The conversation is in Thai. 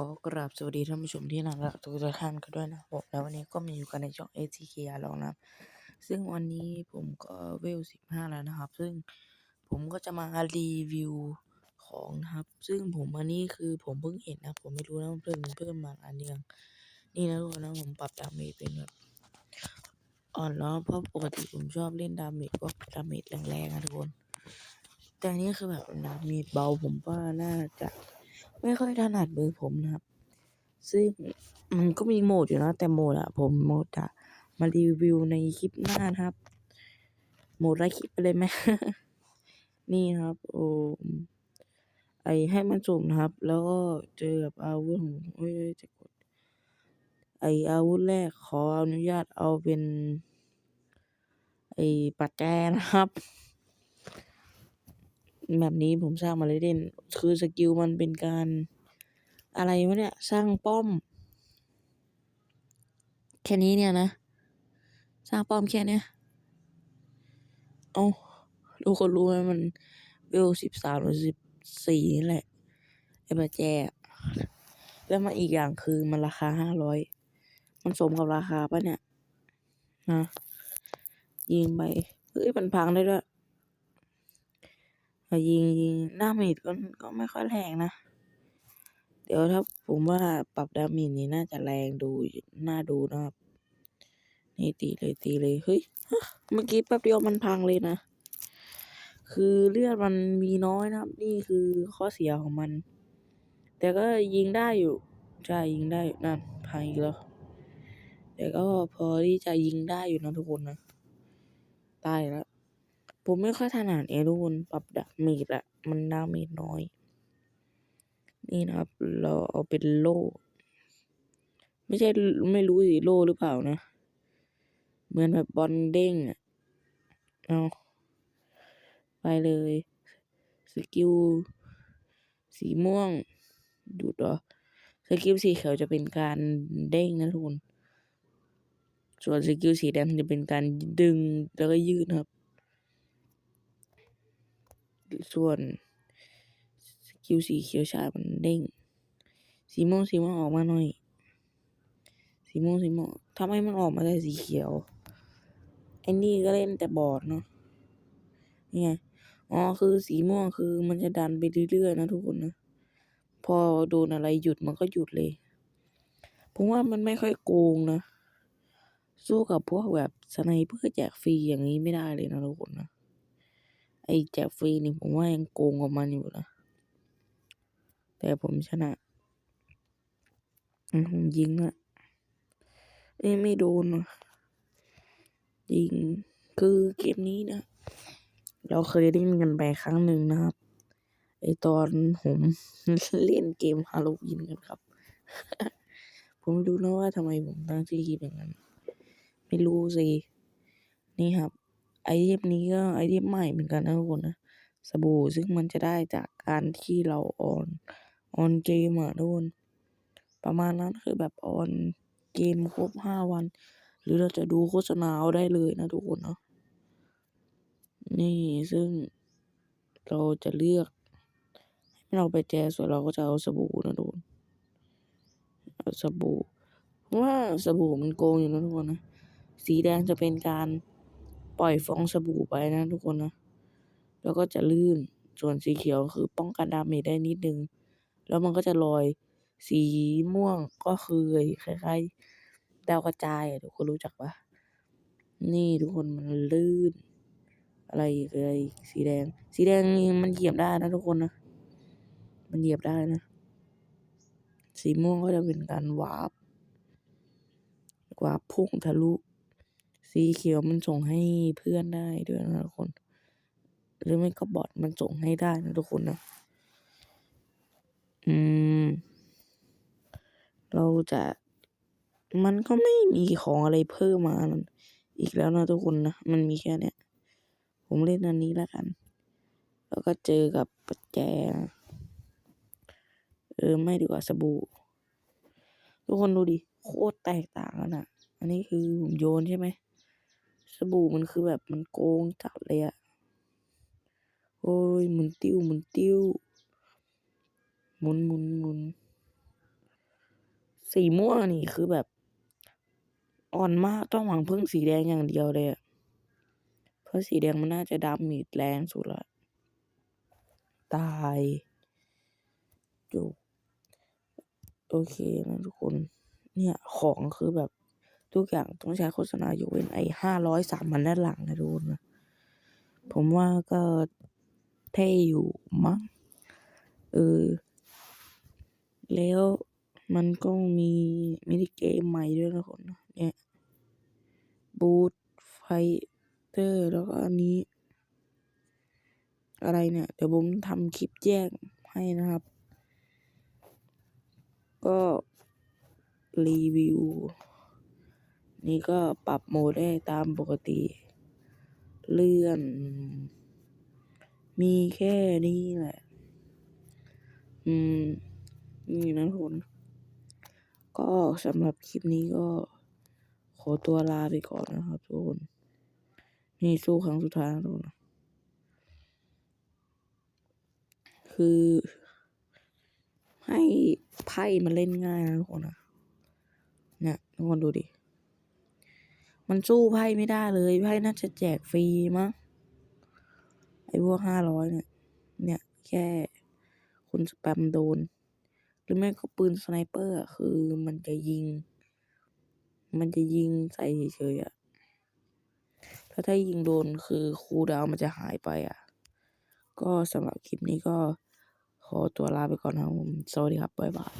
ขอกราบสวัสดีท่านผู้ชมที่น่ารักทุกท่านกันด้วยนะครับผมแล้ววันนี้ก็มาอยู่กันในช่อง ATK แล้วนะซึ่งวันนี้ผมก็เวลสิบห้าแล้วนะครับ ซึ่งผมก็จะมารีวิวของนะครับ ซึ่งผมอันนี้คือผมเพิ่งเห็นนะ ผมไม่รู้นะเพิ่มเพิ่มมาอันยังนี่นะทุกคนนะผมปรับดาเมจเป็นแบบอ่อนแล้วเพราะปกติผมชอบเล่นดาเมจพวกดาเมจแรงๆนะทุกคน แต่อันนี้คือแบบดาเมจเบาผมว่าน่าจะ ไม่ค่อยถนัดมือผมนะครับ ซึ่งมันก็มีโหมดอยู่นะ แต่โหมดอะผมโหมดอะมารีวิวในคลิปหน้านะครับ โหมดไลคลิปไปเลยไหม นี่ครับ โอ้ไอให้มันสุ่มนะครับ แล้วก็เจอกับอาวุธของเอ้ยจะกด ไออาวุธแรกขออนุญาตเอาเป็น ไอปัดแจนะครับ แบบนี้ผมสร้างมาเล่น คือสกิลมันเป็นการอะไรวะเนี่ย สร้างป้อม แค่นี้เนี่ยนะ สร้างป้อมแค่เนี้ยเอาทุกคนรู้ไหมมันเวลสิบสามหรือสิบสี่นี่แหละไอ้ประแจแล้วมาอีกอย่างคือมันราคาห้าร้อยมันสมกับราคาปะเนี่ยนะยิงไปเฮ้ยมันพังได้ด้วย ยิงยิงหน้ามีดก็ก็ไม่ค่อยแรงนะ เดี๋ยวถ้าผมว่าปรับดาเมจนี้น่าจะแรงดูน่าดูนะครับ นี่ตีเลยตีเลยเฮ้ยเมื่อกี้แป๊บเดียวมันพังเลยนะ คือเลือดมันมีน้อยนะครับ นี่คือข้อเสียของมัน แต่ก็ยิงได้อยู่ใช่ยิงได้นั่นพังอีกแล้วแต่ก็พอที่จะยิงได้อยู่นะทุกคนนะตายแล้ว ผมไม่ค่อยถนัดเองทุกคนปรับดาเมจอะมันดาเมจน้อย นี่นะครับ เราเอาเป็นโล่ ไม่ใช่ไม่รู้สิโล่หรือเปล่านะ เหมือนแบบบอลเด้งอะเอาไปเลย สกิล สีม่วงดูดเหรอสกิลสีเขียวจะเป็นการเด้งนะทุกคน ส่วนสกิลสีแดงจะเป็นการดึงแล้วก็ยืดครับ ส่วนสกิลสีเขียวชามันเด้ง สีม่วงสีม่วงออกมาหน่อย สีม่วงสีม่วงทำไมมันออกมาได้สีเขียวไอ้นี่ก็เล่นแต่บอร์ดเนาะนี่ไงอ๋อคือสีม่วงคือมันจะดันไปเรื่อยๆนะทุกคนนะพอโดนอะไรหยุดมันก็หยุดเลยผมว่ามันไม่ค่อยโกงนะ สู้กับพวกแบบสไนเปอร์แจกฟรีอย่างนี้ไม่ได้เลยนะทุกคนนะ ไอแจกฟรีนี่ผมว่ายังโกงกว่ามันอยู่นะ แต่ผมชนะผมยิงอะเอ้ไม่โดนอะยิงคือเกมนี้นะ เราเคยเล่นกันไปครั้งหนึ่งนะครับ ไอตอนผมเล่นเกมฮาโลวีนกันครับ ผมไม่รู้นะว่าทำไมผมตั้งชื่อคลิปอย่างนั้น ไม่รู้สิ นี่ครับ ไอเทมนี้ก็ไอเทมใหม่เหมือนกันนะทุกคนนะสบู่ซึ่งมันจะได้จากการที่เราออนออนเกมอะทุกคนประมาณนั้นคือแบบออนเกมครบห้าวัน หรือเราจะดูโฆษณาเอาได้เลยนะทุกคนเนาะนี่ซึ่งเราจะเลือกให้เราไปแจส่วนเราก็จะเอาสบู่นะทุกคนเอาสบู่เพราะว่าสบู่มันโกงอยู่นะทุกคนนะสีแดงจะเป็นการ ปล่อยฟองสบู่ไปนะทุกคนนะ แล้วก็จะลื่นส่วนสีเขียวคือป้องกันดาเมจได้นิดนึง แล้วมันก็จะลอยสีม่วงก็คือคล้ายๆดาวกระจายทุกคนรู้จักปะนี่ทุกคนมันลื่น อะไรอะไรสีแดง สีแดงมันเหยียบได้นะทุกคนนะ มันเหยียบได้นะ สีม่วงก็จะเป็นการวาร์ปวาร์ปพุ่งทะลุ สีเขียวมันส่งให้เพื่อนได้ด้วยนะทุกคน หรือไม่ก็บอทมันส่งให้ได้นะทุกคนนะ อืม เราจะมันก็ไม่มีของอะไรเพิ่มมาอีกแล้วนะทุกคนนะ มันมีแค่เนี้ย ผมเล่นอันนี้แล้วกัน แล้วก็เจอกับปัจแจ เออ ไม่ดีกว่าสบู่ ทุกคนดูดิ โคตรแตกต่างกันอะ อันนี้คือผมโยนใช่ไหม สบู่มันคือแบบมันโกงจัดเลยอะโอ้ยหมุนติ้วหมุนติ้วหมุนหมุนหมุนสีม่วงนี่คือแบบ อ่อนมากต้องหวังพึ่งสีแดงอย่างเดียวเลยอะเพราะสีแดงมันน่าจะดาเมจแรงสุดละตายจบโอเคนะทุกคน เนี่ยของคือแบบ ทุกอย่างต้องใช้โฆษณาอยู่เว้นไอ้ห้าร้อยสามมันด้านหลังนะทุกคนนะผมว่าก็เท่อยู่มั้งเออ แล้วมันก็มีมินิเกมใหม่ด้วยนะคนเนี่ยบูทไฟเตอร์แล้วก็อันนี้ อะไรเนี่ย เดี๋ยวผมทำคลิปแยกให้นะครับ ก็รีวิว นี่ก็ปรับโหมดได้ตามปกติ เลื่อน มีแค่นี้แหละ อืม นี่นะทุกคนก็สำหรับคลิปนี้ก็ขอตัวลาไปก่อนนะครับทุกคน นี่สู้ครั้งสุดท้ายนะทุกคนะคือ ให้ไพ่มันเล่นง่ายนะทุกคนนะเนี่ยทุกคนดูดิ มันสู้ไพ่ไม่ได้เลยไพ่น่าจะแจกฟรีมั้งไอ้พวกห้าร้อยเนี่ย เนี่ยแค่คุณสแปมโดน หรือไม่ก็ปืนสไนเปอร์คือมันจะยิง มันจะยิงใส่เฉยๆอะถ้าถ้ายิงโดนคือคูดาวมันจะหายไปอะ ก็สำหรับคลิปนี้ก็ขอตัวลาไปก่อนนะครับผม สวัสดีครับ บ๊ายบาย